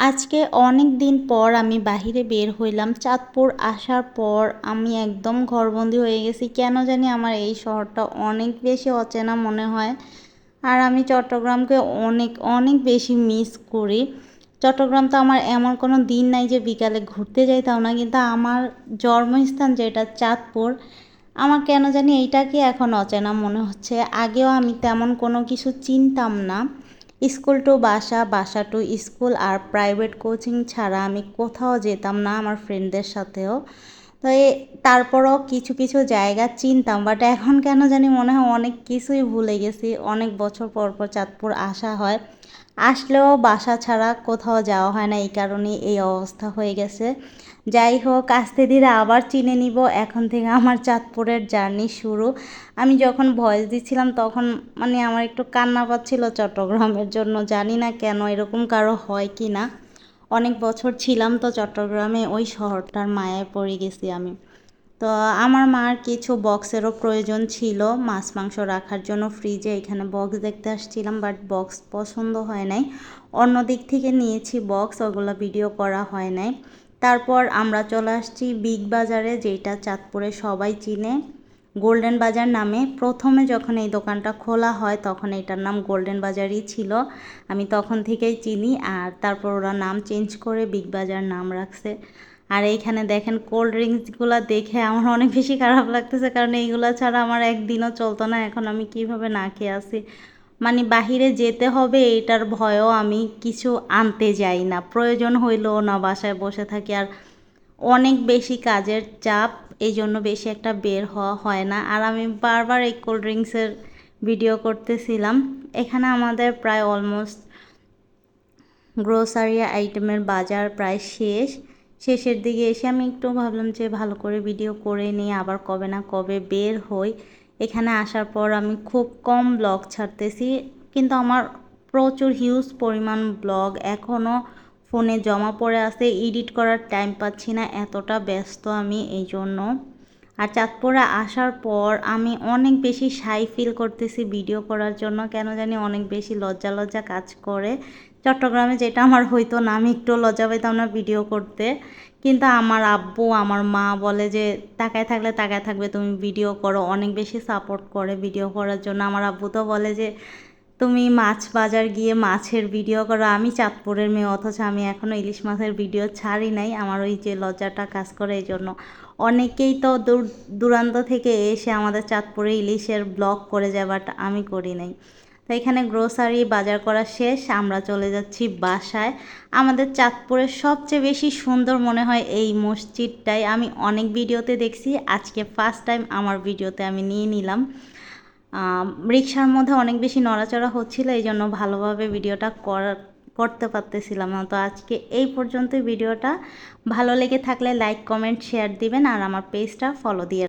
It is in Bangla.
আজকে অনেক দিন পর আমি বাহিরে বের হইলাম। চাঁদপুর আসার পর আমি একদম ঘরবন্দি হয়ে গেছি। কেন জানি আমার এই শহরটা অনেক বেশি অচেনা মনে হয়। আর আমি চট্টগ্রামকে অনেক অনেক বেশি মিস করি। চট্টগ্রাম তো আমার এমন কোনো দিন নাই যে বিকালে ঘুরতে যাইতাম না। কিন্তু আমার জন্মস্থান যেটা চাঁদপুর, আমার কেন জানি এইটাকে এখন অচেনা মনে হচ্ছে। আগেও আমি তেমন কোনো কিছু চিনতাম না। স্কুল টু বাসা বাসা টু স্কুল আর প্রাইভেট কোচিং ছাড়া আমি কোথাও যেতাম না আমার ফ্রেন্ডদের সাথেও। তো তারপরও কিছু কিছু জায়গা চিনতাম বাট এখন কেন জানি মনে হয় অনেক কিছুই ভুলে গেছি। অনেক বছর পর পর চাঁদপুর আসা হয়। আসলেও বাসা ছাড়া কোথাও যাওয়া হয় না, এই কারণে এই অবস্থা হয়ে গেছে। যাই হোক, আস্তে ধীরে আবার চিনে নিব, এখন থেকে আমার চাঁদপুরের জার্নি শুরু। আমি যখন ভয়েস দিচ্ছিলাম তখন মানে আমার একটু কান্না পাচ্ছিল চট্টগ্রামের জন্য, জানি না কেন এরকম কারও হয় কি না অনেক বছর ছিলাম তো চট্টগ্রামে, ওই শহরটার মায়ায় পড়ে গেছি আমি। তো আমার মার কিছু বক্সেরও প্রয়োজন ছিল, মাছ, মাংস রাখার জন্য ফ্রিজে এখানে বক্স দেখতে আসছিলাম বাট বক্স পছন্দ হয় নাই। অন্য দিক থেকে নিয়েছি বক্স ওগুলো ভিডিও করা হয় নাই। তারপর আমরা চলে আসছি বিগ বাজারে যেটা চাঁদপুরে সবাই চিনে। গোল্ডেন বাজার নামে প্রথমে যখন এই দোকানটা খোলা হয় তখন এটার নাম গোল্ডেন বাজারই ছিল। আমি তখন থেকেই চিনি আর তারপর ওরা নাম চেঞ্জ করে বিগ বাজার নাম রাখছে। আর এইখানে দেখেন কোল্ড ড্রিঙ্কসগুলো দেখে আমার অনেক বেশি খারাপ লাগতেছে কারণ এইগুলো ছাড়া আমার একদিনও চলতো না, এখন আমি কীভাবে না খেয়ে আসি। মানে বাহিরে যেতে হবে এটার ভয়ও আমি কিছু আনতে যাই না, প্রয়োজন হইলেও না বাসায় বসে থাকি। আর অনেক বেশি কাজের চাপ এই জন্য বেশি একটা বের হওয়া হয় না। আর আমি বারবার এই কোল্ড ড্রিঙ্কসের ভিডিও করতেছিলাম। এখানে আমাদের প্রায় অলমোস্ট গ্রোসারি আইটেমের বাজার প্রায় শেষ। শেষের দিকে এসে আমি একটু ভাবলাম যে ভালো করে ভিডিও করে নিয়ে আবার কবে না কবে বের হই। এখানে আসার পর আমি খুব কম ব্লগ ছাড়তেছি, কিন্তু আমার প্রচুর হিউজ পরিমাণ ব্লগ এখনও ফোনে জমা পড়ে আছে, এডিট করার টাইম পাচ্ছি না, এতটা ব্যস্ত আমি এই জন্য। আর চাঁদপুরে আসার পর আমি অনেক বেশি সাই ফিল করতেছি ভিডিও করার জন্য, কেন জানি অনেক বেশি লজ্জা লজ্জা কাজ করে। চট্টগ্রামে যেটা আমার হয়তো না, আমি একটু লজ্জা পাইতাম না ভিডিও করতে। কিন্তু আমার আব্বু, আমার মা বলে যে, তাকায় থাকলে তাকায় থাকবে, তুমি ভিডিও করো। অনেক বেশি সাপোর্ট করে ভিডিও করার জন্য। আমার আব্বু তো বলে যে তুমি মাছ বাজার গিয়ে মাছের ভিডিও করো। আমি চাঁদপুরের মেয়ে, অথচ আমি এখনও ইলিশ মাছের ভিডিও ছাড়ি নাই। আমার ওই যে লজ্জাটা কাজ করে এই জন্য। অনেকেই তো দূর, দূরান্ত থেকে এসে আমাদের চাঁদপুরে ইলিশের ব্লগ করে যায় বাট আমি করি নাই। তো এখানে গ্রোসারি বাজার করা শেষ। আমরা চলে যাচ্ছি বাসায়। আমাদের চাঁদপুরের সবচেয়ে বেশি সুন্দর মনে হয় এই মসজিদটাই। আমি অনেক ভিডিওতে দেখছি। আজকে ফার্স্ট টাইম আমার ভিডিওতে আমি নিয়ে নিলাম। রিক্সার মধ্যে অনেক বেশি নড়াচড়া হচ্ছিল, এই জন্য ভালোভাবে ভিডিওটা করার করতে পারতেছিলাম না। তো আজকে এই পর্যন্ত ভিডিওটা। ভালো লেগে থাকলে লাইক, কমেন্ট, শেয়ার দিবেন, আর আমার পেজটা ফলো দিয়ে